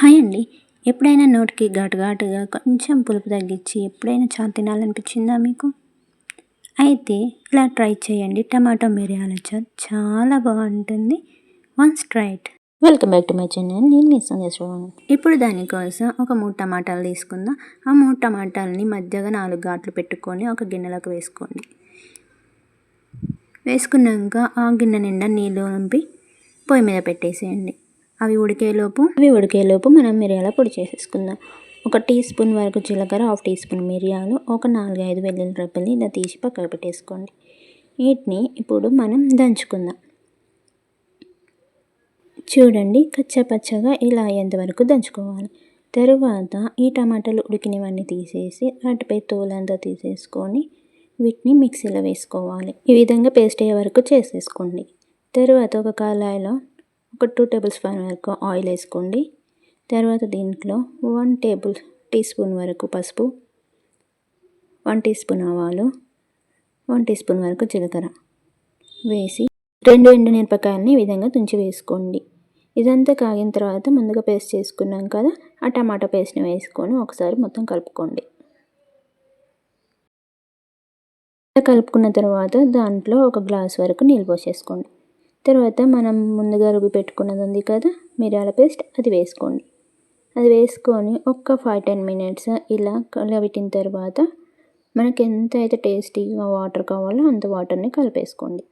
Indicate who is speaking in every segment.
Speaker 1: Hi అండి. ఎప్పుడైనా నోటికి ఘాటు ఘాటుగా కొంచెం పులుపు తగ్గించి ఎప్పుడైనా చారు తినాలనిపించిందా మీకు? అయితే ఇలా ట్రై చేయండి. టమాటో మిరియాల చారు చాలా బాగుంటుంది. Once try it
Speaker 2: welcome back to my channel. నేను మీ సందేశ్వరం
Speaker 1: ఇప్పుడు దానికోసం ఒక మూడు టమాటాలు తీసుకుందాం. ఆ మూడు టమాటాలని మధ్యగా నాలుగు ఘాట్లు పెట్టుకొని ఒక గిన్నెలోకి వేసుకోండి. వేసుకున్నాక ఆ గిన్నె నిండా నీళ్ళు నింపి పొయ్యి మీద పెట్టేసేయండి. అవి ఉడికేలోపు
Speaker 2: అవి ఉడికేలోపు మనం మిరియాల పొడి చేసేసుకుందాం. ఒక టీ స్పూన్ వరకు జీలకర్ర హాఫ్ టీ స్పూన్ మిరియాలు ఒక నాలుగు ఐదు వెల్లుల్లి రబ్బల్ని ఇలా తీసి పక్కకు పెట్టేసుకోండి. వీటిని ఇప్పుడు మనం దంచుకుందాం. చూడండి కచ్చపచ్చగా ఇలా అయ్యేంతవరకు దంచుకోవాలి. తరువాత ఈ టమాటాలు ఉడికినవన్నీ తీసేసి వాటిపై తోలంతా తీసేసుకొని వీటిని మిక్సీలో వేసుకోవాలి. ఈ విధంగా పేస్ట్ అయ్యే వరకు చేసేసుకోండి. తరువాత ఒక కళాయిలో ఒక టూ టేబుల్ స్పూన్ వరకు ఆయిల్ వేసుకోండి. తర్వాత దీంట్లో వన్ టేబుల్ టీ స్పూన్ వరకు పసుపు వన్ టీ స్పూన్ ఆవాలు వన్ టీ స్పూన్ వరకు జీలకర్ర వేసి రెండు ఎండు మిరపకాయలని ఈ విధంగా తుంచి వేసుకోండి. ఇదంతా కాగిన తర్వాత ముందుగా పేస్ట్ చేసుకున్నాం కదా ఆ టమాటా పేస్ట్ని వేసుకొని ఒకసారి మొత్తం కలుపుకోండి. కలుపుకున్న తర్వాత దాంట్లో ఒక గ్లాస్ వరకు నీళ్ళు పోసేసుకోండి. తర్వాత మనం ముందుగా రుబ్బి పెట్టుకున్నది ఉంది కదా మిరియాల పేస్ట్ అది వేసుకోండి. అది వేసుకొని ఒక్క ఫైవ్ టెన్ మినిట్స్ ఇలా కలబెట్టిన తర్వాత మనకి ఎంత అయితే టేస్టీగా వాటర్ కావాలో అంత వాటర్ని కలిపేసుకోండి.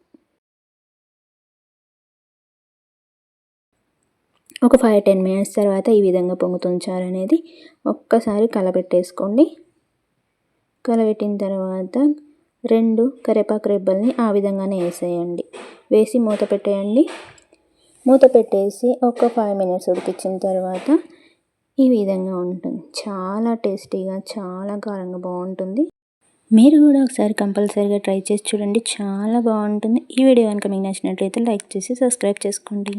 Speaker 2: ఒక ఫైవ్ టెన్ మినిట్స్ తర్వాత ఈ విధంగా పొంగుతుంచారనేది ఒక్కసారి కలబెట్టేసుకోండి. కలబెట్టిన తర్వాత రెండు కరివేపాకు రెబ్బల్ని ఆ విధంగానే వేసేయండి. వేసి మూత పెట్టేయండి. మూత పెట్టేసి ఒక ఫైవ్ మినిట్స్ ఉడికించిన తర్వాత ఈ విధంగా ఉంటుంది. చాలా టేస్టీగా చాలా కారంగా బాగుంటుంది.
Speaker 1: మీరు కూడా ఒకసారి కంపల్సరీగా ట్రై చేసి చూడండి. చాలా బాగుంటుంది. ఈ వీడియో కనుక మీకు నచ్చినట్లయితే లైక్ చేసి సబ్స్క్రైబ్ చేసుకోండి.